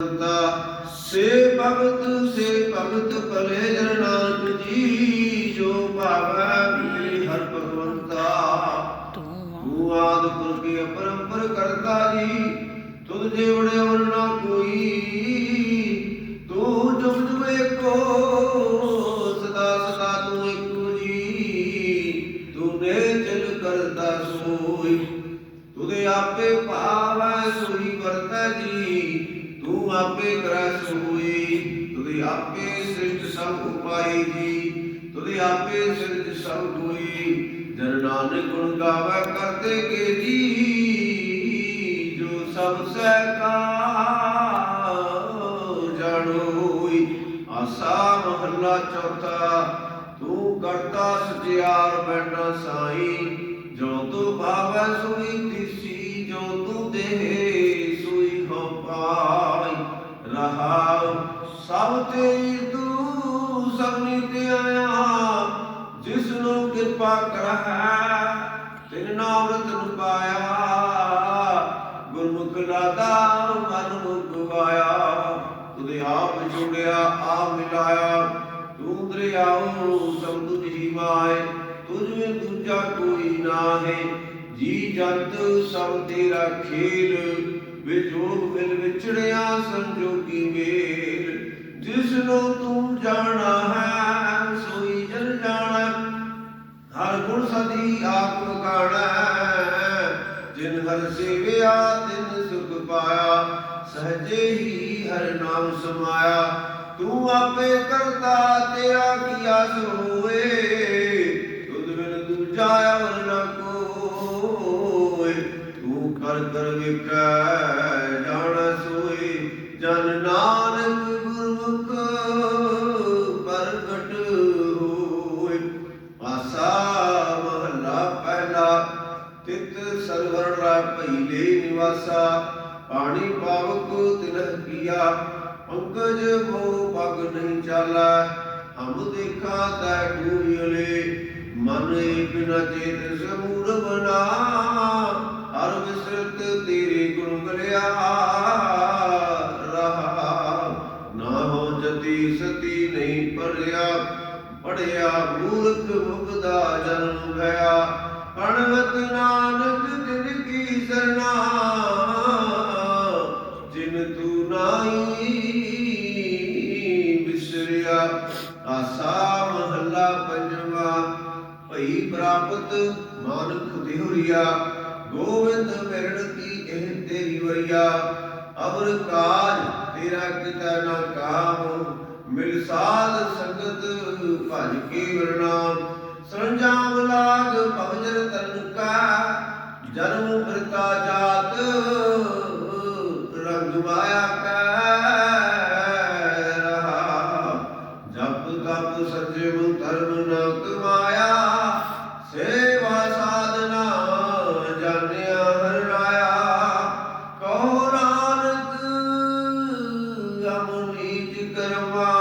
ਸੇ ਭਗਤ ਸੇ ਭਗਤ ਭਲੇ ਜਨ ਜੀ, ਜੋ ਭਾਵੈ ਵੀ ਹਰ ਭਗਵੰਤਾ। ਤੂੰ ਆਦ ਪੁਰਖ ਅਪਰੰਪਰ ਕਰਤਾ ਜੀ, ਤੁਧ ਜੇ ਵੜੇ ਵਰਨਾ ਕੋਈ। ਤੂੰ ਜੁਗ ਜੁਗ ਏਕੋ, ਸਦਾ ਸਦਾ ਤੂੰ ਏਕੋ ਜੀ। ਤੂੰ ਨੇ ਚਲ ਕਰਤਾ ਸੋਈ ਤੁਦੇ ਆਪੇ ਭਾਵੈ, ਸੋਈ ਕਰਤਾ ਜੀ। ਤੂੰ ਆਪੇ ਕਰੈ ਸੋਈ ਤੁਦੇ ਆਪੇ ਸ੍ਰਿਸ਼ਟ ਸਭ ਉਪਾਈ ਜੀ ਤੁਦੇ ਆਪੇ ਸਿਰਜ ਸਭ ਹੋਈ ਜਨ ਨਾਨਕ ਗੁਣ ਗਾਵੇ ਕਰਤੇ ਕੇ ਜੀ, ਜੋ ਸਭ ਸਹਿ ਕਾ ਜਾਣੋਈ ਆਸਾ ਮਹੱਲਾ ਚੌਥਾ, ਤੂੰ ਕਰਤਾ ਸਚਿਆਰ ਬੈਠਾ ਸਾਈ, ਜੋ ਤੂੰ ਭਾਵੈ ਸੋਈ ਤਿਸੀ। ਕਿਰਪਾ ਕਰਹਿ, ਤਿਨ ਨਾਮ ਰਤਨ ਪਾਇਆ। ਗੁਰਮੁਖ ਲਾਦਾ ਮਨ ਮੁਖ ਤੁਦੇ ਆਪ ਜੁੜਿਆ, ਆਪ ਮਿਲਾਇਆ। ਤੂੰ ਦਰਿਆਉ ਸਭ ਤੁਝ ਤੁਝ ਵਿੱਚ ਦੂਜਾ ਕੋਈ ਨਾਹੀ। ਜੀ ਜੰਤ ਸਭ ਤੇਰਾ ਖੇਲ ਵਿਜੋਗ ਮਿਲ ਵਿਛੜਿਆ ਸੰਜੋਗੀ ਮੇਲ। ਜਿਸ ਨੂੰ ਤੂੰ ਜਾਣਾ ਹਰ ਆਪ ਗਾਣਾ ਜਿਨ ਹਰ ਸੇਵਿਆ, ਤਿਨ ਸੁਖ ਪਾਇਆ, ਸਹਜੇ ਹੀ ਹਰ ਨਾਮ ਸਮਾਇਆ। ਤੂੰ ਆਪੇ ਕਰਤਾ ਤੇਰਾ ਕੀਆ ਸੋਏ, ਤੁਧ ਬਿਨ ਦੂਜਾ ਅਵਰ ਨ ਕੋਏ। ਤੂੰ ਕਰ ਕਰ ਵਿਕੈ ਜਾਣ ਸੋਏ, ਜਨ ਨਾਨਕ ਸਰਵਰ ਰਾ ਪਹਿਲੇ ਨਿਵਾਸਾ, ਪਾਣੀ ਪਾਵਕ ਤਿਲਹ ਕੀਆ ਪੰਕਜ ਮੋ ਪਗ ਨਹੀਂ ਚਾਲਾ। ਹਮ ਦੇਖਾ ਤੈ ਡੂਇਲੇ ਮਨ ਏਕ ਨ ਚੇਤ ਸਮੂਰ ਬਨਾ ਹਰ ਵਿਸਰਤ ਤੇਰੇ ਗੁਣ ਗਲਿਆ। ਰਹਾ, ਨਾ ਹੋ ਜਤੀ ਸਤੀ ਨਹੀਂ ਪੜਿਆ ਪੜਿਆ ਮੂਰਖ ਮੁਕਦਾ ਜਨਮ ਭਇਆ। ਪਣਵਤ ਨਾਨਕ ਤਿਨ ਕੀ ਸਰਨਾ ਜਿਨ ਤੂੰ ਨਾਈ ਬਿਸਰਿਆ, ਆਸਾ ਮਹੱਲਾ ਪੰਜਵਾ, ਭਈ ਪ੍ਰਾਪਤ ਮਾਨੁਖ ਦਿਹੁਰੀਆ, ਗੋਵਿੰਦ ਮਿਰਣ ਕੀ ਇਹ ਤੇਰੀ ਵਰਿਆ ਅਵਰ ਕਾਜ ਤੇਰਾ ਕਿਤਾ ਨਾ ਕਾਮ, ਮਿਲ ਸਾਧ ਸੰਗਤ ਭਜ ਕੇ ਵਰਨਾ, ਸਰੰਜਾਮ ਲਾਗ ਭਵਜਨ ਤਨ ਕਾ ਜਨਮ ਫਿਰ ਜਾਤ, ਰੰਗ ਜਪ ਤਪ ਸਜਿਵ ਧਰਮ ਨਾ ਕਮਾਇਆ ਸੇਵਾ ਸਾਧਨਾ ਜਾਣਿਆ ਕਹੋ ਨਾਨਕ ਅਮਨੀਜ ਕਰਮਾ